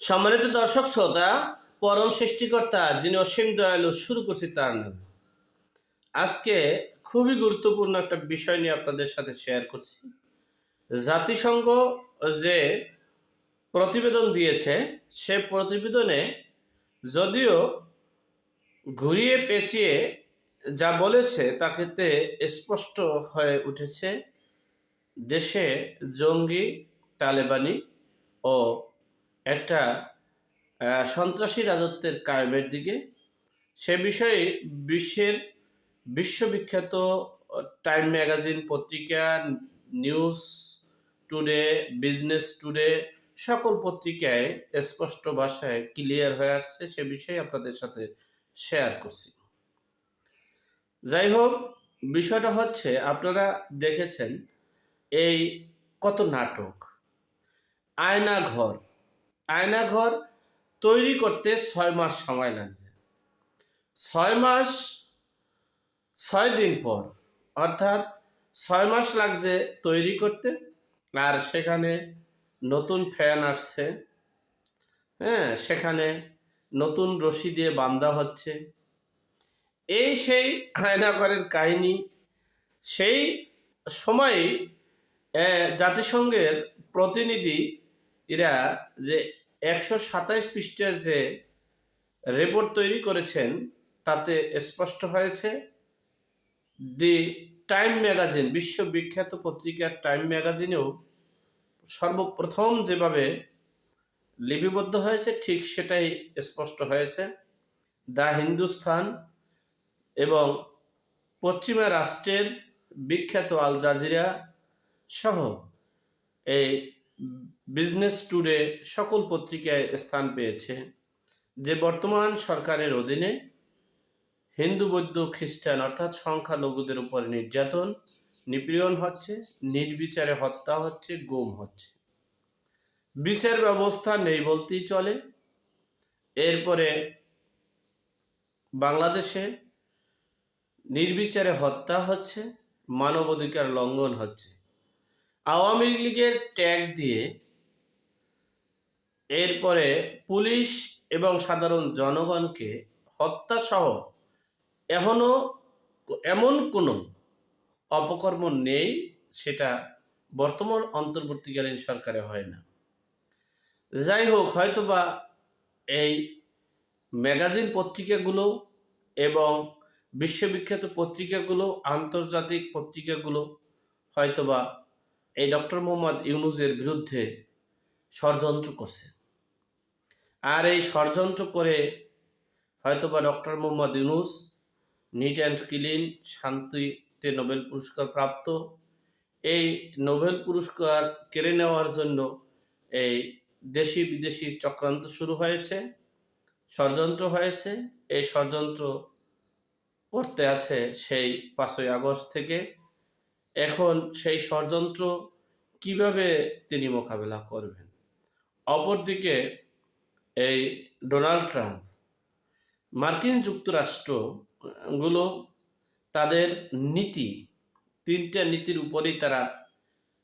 সম্মানিত দর্শক শ্রোতা, পরম সৃষ্টিকর্তা যিনি অসীম দয়ালু, শুরু করছি তার নামে। আজকে খুবই গুরুত্বপূর্ণ একটা বিষয় নিয়ে আপনাদের সাথে শেয়ার করছি। জাতিসংঘ যে প্রতিবেদন দিয়েছে, সে প্রতিবেদনে যদিও ঘুরিয়ে পেঁচিয়ে যা বলেছে তা ক্ষেত্রে স্পষ্ট হয়ে উঠেছে, দেশে জঙ্গি, তালেবানি ও একটা সন্ত্রাসী রাজত্বের কায়েমের দিকে। সে বিষয়ে বিশ্বের বিশ্ববিখ্যাত টাইম ম্যাগাজিন, পত্রিকা, নিউজ টুডে, বিজনেস টুডে, সকল পত্রিকায় স্পষ্ট ভাষায় ক্লিয়ার হয়ে আসছে। সে বিষয়ে আপনাদের সাথে শেয়ার করছি। যাই হোক, বিষয়টা হচ্ছে, আপনারা দেখেছেন এই কত নাটক। আয়না ঘর আয়না ঘর তৈরি করতে ছয় মাস সময় লাগছে। ছয় মাস, ছয় দিন পর, অর্থাৎ ছয় মাস লাগছে তৈরি করতে, আর সেখানে নতুন ফ্যান আসছে। হ্যাঁ সেখানে নতুন রশি দিয়ে বান্ধা হচ্ছে। এই সেই আয়নাঘরের কাহিনী, সেই সময়ই জাতিসংঘের প্রতিনিধি এরা যে একশো সাতাইশ পৃষ্ঠের যে রেপোর্ট তৈরি করেছেন, তাতে স্পষ্ট হয়েছে, দি টাইম ম্যাগাজিন, বিশ্ববিখ্যাত পত্রিকার টাইম ম্যাগাজিনেও সর্বপ্রথম যেভাবে লিপিবদ্ধ হয়েছে, ঠিক সেটাই স্পষ্ট হয়েছে। দ্য হিন্দুস্থান এবং পশ্চিমা রাষ্ট্রের বিখ্যাত আল জাজিরা সহ এই বিজনেস টুডে সকল পত্রিকায় স্থান পেয়েছে, যে বর্তমান সরকারের অধীনে হিন্দু, বৌদ্ধ, খ্রিস্টান অর্থাৎ সংখ্যালঘুদের উপর নির্যাতন, নিপীড়ন হচ্ছে, নির্বিচারে হত্যা হচ্ছে, গুম হচ্ছে। বিচার ব্যবস্থা নেই বলতেই চলে। এরপরে বাংলাদেশে নির্বিচারে হত্যা হচ্ছে, মানবাধিকার লঙ্ঘন হচ্ছে। আওয়ামী লীগের ট্যাগ দিয়ে এরপরে পুলিশ এবং সাধারণ জনগণকে হত্যা সহ এখনও এমন কোনো অপকর্ম নেই, সেটা বর্তমান অন্তর্বর্তীকালীন সরকারে হয় না। যাই হোক, হয়তোবা এই ম্যাগাজিন পত্রিকাগুলো এবং বিশ্ববিখ্যাত পত্রিকাগুলো, আন্তর্জাতিক পত্রিকাগুলো, হয়তোবা এই ডক্টর মোহাম্মদ ইউনুজের বিরুদ্ধে ষড়যন্ত্র করছে। আর এই ষড়যন্ত্র করে হয়তোবা doctor Mohammad Yunus, neat and clean, শান্তিতে নোবেল পুরস্কার প্রাপ্ত। এই নোবেল পুরস্কার কেড়ে নেওয়ার জন্য এই দেশি বিদেশি চক্রান্ত শুরু হয়েছে, ষড়যন্ত্র হয়েছে। এই ষড়যন্ত্র করতে আছে সেই পাঁচই আগস্ট থেকে। এখন সেই ষড়যন্ত্র কীভাবে তিনি মোকাবেলা করবেন? অপরদিকে এই ডোনাল্ড ট্রাম্প, মার্কিন যুক্তরাষ্ট্রগুলো তাদের নীতি, তিনটা নীতির উপরেই তারা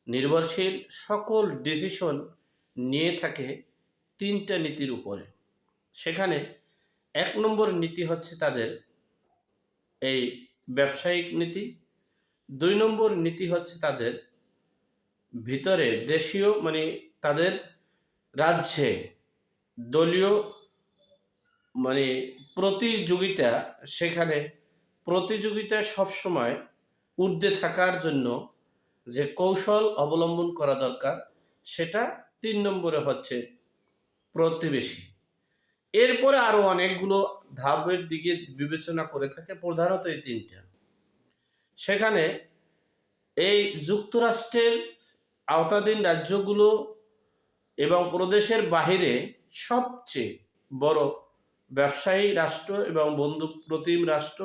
নির্ভরশীল, সকল ডিসিশন নিয়ে থাকে তিনটা নীতির উপরে। সেখানে এক নম্বর নীতি হচ্ছে তাদের এই ব্যবসায়িক নীতি, দুই নম্বর নীতি হচ্ছে তাদের ভিতরে দেশীয় মানে তাদের রাজ্যে দলীয় মানে প্রতিযোগিতা সেখানে প্রতিযোগিতা সবসময় ঊর্ধ্বে থাকার জন্য যে কৌশল অবলম্বন করা দরকার, সেটা তিন নম্বরে হচ্ছে প্রতিবেশী। এরপরে আরও অনেকগুলো ধাপের দিকে বিবেচনা করে থাকে প্রধানত এই তিনটা। সেখানে এই যুক্তরাষ্ট্রের আওতাধীন রাজ্যগুলো এবং প্রদেশের বাহিরে সবচেয়ে বড় ব্যবসায়ী রাষ্ট্র এবং বন্ধু প্রতিম রাষ্ট্র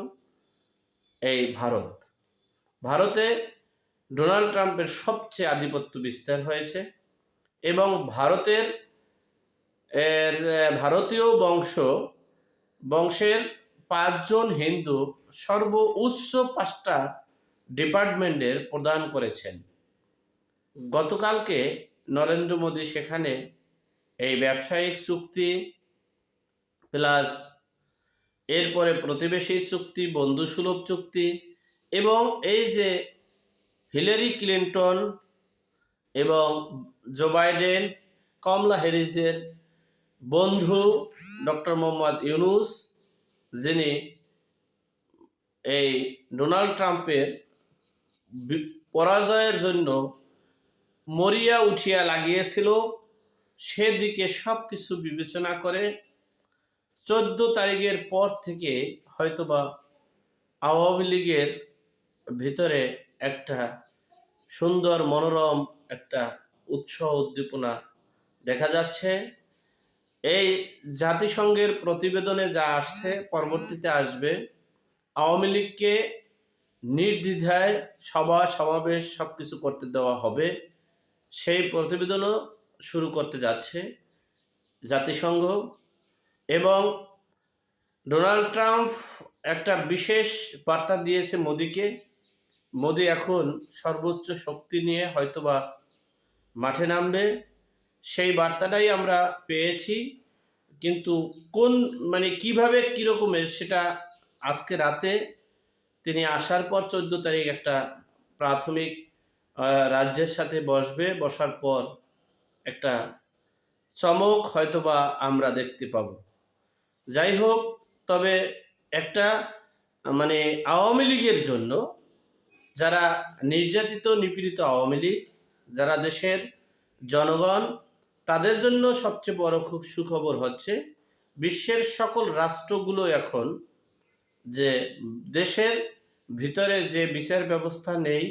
এই ভারত। ভারতে ডোনাল্ড ট্রাম্পের সবচেয়ে আধিপত্য বিস্তার হয়েছে এবং ভারতের, এর ভারতীয় বংশ, বংশের পাঁচজন হিন্দু সর্ব উচ্চ পাঁচটা ডিপার্টমেন্টের প্রদান করেছেন। গতকালকে নরেন্দ্র মোদী সেখানে এই ব্যবসায়িক চুক্তি প্লাস এরপরে প্রতিবেশী চুক্তি, বন্ধুসুলভ চুক্তি এবং এই যে হিলারি ক্লিন্টন এবং জো বাইডেন, কমলা হ্যারিসের বন্ধু ডক্টর মোহাম্মদ ইউনুস, যিনি এই ডোনাল্ড ট্রাম্পের পরাজয়ের জন্য মরিয়া উঠিয়া লাগিয়েছিল। সেদিকে সব কিছু বিবেচনা করে চোদ্দ তারিখের পর থেকে হয়তোবা আওয়ামী লীগের ভিতরে একটা সুন্দর মনোরম একটা উৎসাহ উদ্দীপনা দেখা যাচ্ছে। এই জাতিসংঘের প্রতিবেদনে যা আসছে, পরবর্তীতে আসবে। আওয়ামী লীগকে নির্দ্বিধায় সভা, সমাবেশ সব কিছু করতে দেওয়া হবে। সেই প্রতিবেদনও শুরু করতে যাচ্ছে জাতিসংঘ এবং ডোনাল্ড ট্রাম্প একটা বিশেষ বার্তা দিয়েছে মোদিকে। মোদি এখন সর্বোচ্চ শক্তি নিয়ে হয়তোবা মাঠে নামবে, সেই বার্তাটাই আমরা পেয়েছি। কিন্তু কোন মানে কীভাবে, কীরকমের সেটা আজকে রাতে তিনি আসার পর চোদ্দ তারিখ একটা প্রাথমিক রাজ্যের সাথে বসবে, বসার পর একটা চমক হয়তোবা আমরা দেখতে পাব। যাই হোক তবে একটা মানে আওয়ামী লীগের জন্য, যারা নির্যাতিত, নিপীড়িত আওয়ামী লীগ, যারা দেশের জনগণ, তাদের জন্য সবচেয়ে বড় খুব সুখবর হচ্ছে, বিশ্বের সকল রাষ্ট্রগুলো এখন যে দেশের ভিতরে যে বিচার ব্যবস্থা নেই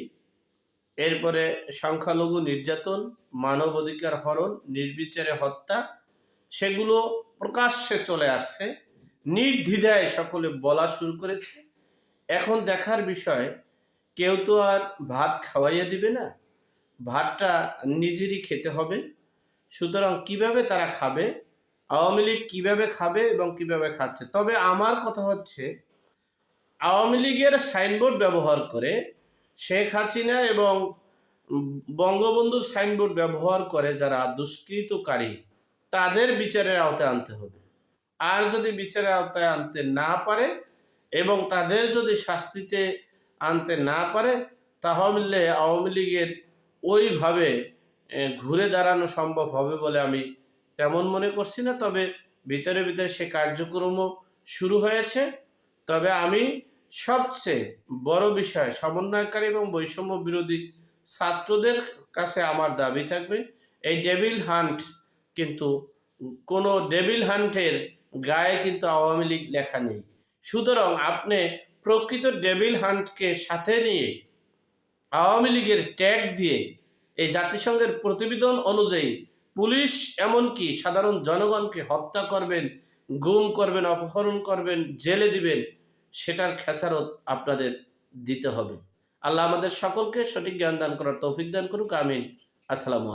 এরপরে সংখ্যালঘু নির্যাতন, মানব অধিকার হরণ, নির্বিচারে হত্যা, সেগুলো প্রকাশ্যে চলে আসছে। নির্দ্বিধায় সকলে বলা শুরু করেছে। এখন দেখার বিষয়, কেউ তো আর ভাত খাওয়াইয়া দিবে না, ভাতটা নিজেরই খেতে হবে। সুতরাং কীভাবে তারা খাবে, আওয়ামী লীগ কীভাবে খাবে এবং কীভাবে খাচ্ছে? তবে আমার কথা হচ্ছে, আওয়ামী লীগের সাইনবোর্ড ব্যবহার করে শেখ হাসিনা এবং বঙ্গবন্ধুর সাইনবোর্ড ব্যবহার করে যারা দুষ্কৃতকারী, তাদের বিচারের আওতায় আনতে হবে। আর যদি বিচারের আওতায় আনতে না পারে এবং তাদের যদি শাস্তিতে আনতে না পারে, তাহলে আওয়ামী লীগের ওইভাবে ঘুরে দাঁড়ানো সম্ভব হবে বলে আমি তেমন মনে করছি না। তবে ভিতরে ভিতরে সে কার্যক্রমও শুরু হয়েছে। তবে আমি সবচেয়ে বড় বিষয় সমন্বয়কারী এবং বৈষম্য বিরোধী ছাত্রদের কাছে আমার দাবি থাকবে, এই ডেভিল হান্ট কিন্তু কোনো ডেভিল হান্টের গায়ে কিন্তু আওয়ামী লীগ লেখা নেই। সুতরাং আপনি প্রকৃত ডেভিল হান্টকে সাথে নিয়ে আওয়ামী লীগের ট্যাগ দিয়ে এই জাতিসংঘের প্রতিবেদন অনুযায়ী পুলিশ এমনকি সাধারণ জনগণকে হত্যা করবেন, গুম করবেন, অপহরণ করবেন, জেলে দিবেন সেটার খেসারত আপনাদের দিতে হবে। আল্লাহ আমাদের সকলকে সঠিক জ্ঞান দান করার তৌফিক দান করুক, আমিন। আসসালামু